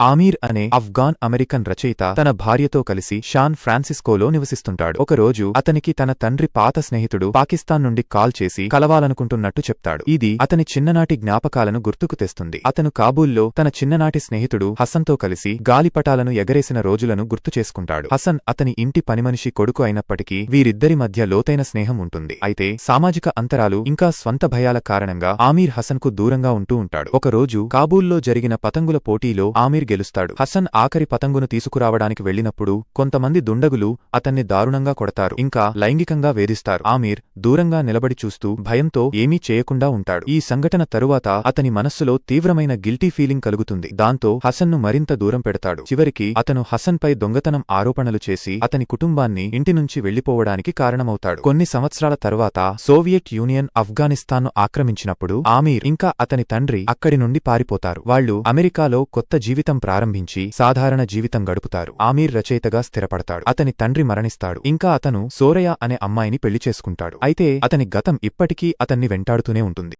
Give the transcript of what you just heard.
ఆమీర్ అనే Afghan American రచయిత తన భార్యతో కలిసి షాన్ ఫ్రాన్సిస్కోలో నివసిస్తుంటాడు. ఒకరోజు అతనికి తన తండ్రి పాత స్నేహితుడు పాకిస్తాన్ నుండి కాల్ చేసి కలవాలనుకుంటున్నట్టు చెప్తాడు. ఇది అతని చిన్ననాటి జ్ఞాపకాలను గుర్తుకు తెస్తుంది. అతను కాబూల్లో తన చిన్ననాటి స్నేహితుడు హసన్తో కలిసి గాలిపటాలను ఎగరేసిన రోజులను గుర్తు చేసుకుంటాడు. హసన్ అతని ఇంటి పనిమనిషి కొడుకు అయినప్పటికీ వీరిద్దరి మధ్య లోతైన స్నేహం ఉంటుంది. అయితే సామాజిక అంతరాలు ఇంకా స్వంత భయాల కారణంగా ఆమీర్ హసన్కు దూరంగా ఉంటూ ఉంటాడు. ఒకరోజు కాబూల్లో జరిగిన పతంగుల పోటీలో ఆమీర్ గెలుస్తాడు. హసన్ ఆఖరి పతంగును తీసుకురావడానికి వెళ్ళినప్పుడు కొంతమంది దుండగులు అతన్ని దారుణంగా కొడతారు. ఇంకా లైంగికంగా వేధిస్తారు. ఆమీర్ దూరంగా నిలబడి చూస్తూ భయంతో ఏమీ చేయకుండా ఉంటాడు. ఈ సంఘటన తరువాత అతని మనస్సులో తీవ్రమైన గిల్టీ ఫీలింగ్ కలుగుతుంది. దాంతో హసన్ను మరింత దూరం పెడతాడు. చివరికి అతను హసన్పై దొంగతనం ఆరోపణలు చేసి అతని కుటుంబాన్ని ఇంటి నుంచి వెళ్ళిపోవడానికి కారణమవుతాడు. కొన్ని సంవత్సరాల తర్వాత సోవియట్ యూనియన్ ఆఫ్ఘనిస్తాన్ను ఆక్రమించినప్పుడు ఆమీర్ ఇంకా అతని తండ్రి అక్కడి నుండి పారిపోతారు. వాళ్ళు అమెరికాలో కొత్త జీవితం ప్రారంభించి సాధారణ జీవితం గడుపుతారు. ఆమీర్ రచయితగా స్థిరపడతాడు. అతని తండ్రి మరణిస్తాడు. ఇంకా అతను సోరయ అనే అమ్మాయిని పెళ్ళి చేసుకుంటాడు. అయితే అతని గతం ఇప్పటికీ అతన్ని వెంటాడుతూనే ఉంటుంది.